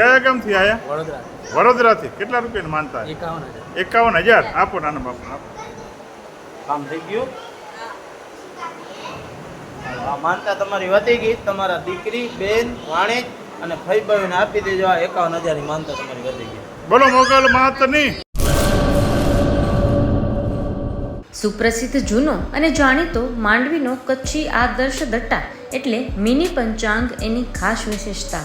કયા ગામથી આયા? વડોદરા વડોદરાથી. કેટલા રૂપિયાની માનતા? એકાવન હજાર. એકાવન હજાર. આપો નાના બાપુ આપો. કામ થઈ ગયું? આ માનતા તમારી વધી ગઈ. તમારા દીકરી બેન વાણેજ અને ભાઈ બહેન આપી દેજો. આ એકાવન હજારની માનતા તમારી વધી ગઈ. બોલો મોગલ માતની. સુપ્રસિદ્ધ જૂનો અને જાણીતો માંડવીનો કચ્છી આદર્શ દટ્ટા એટલે મિની પંચાંગ એની ખાસ વિશેષતા.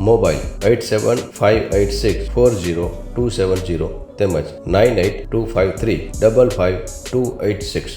mobile eight seven five eight six four zero two seven zero તેમજ nine eight two five three double five two eight six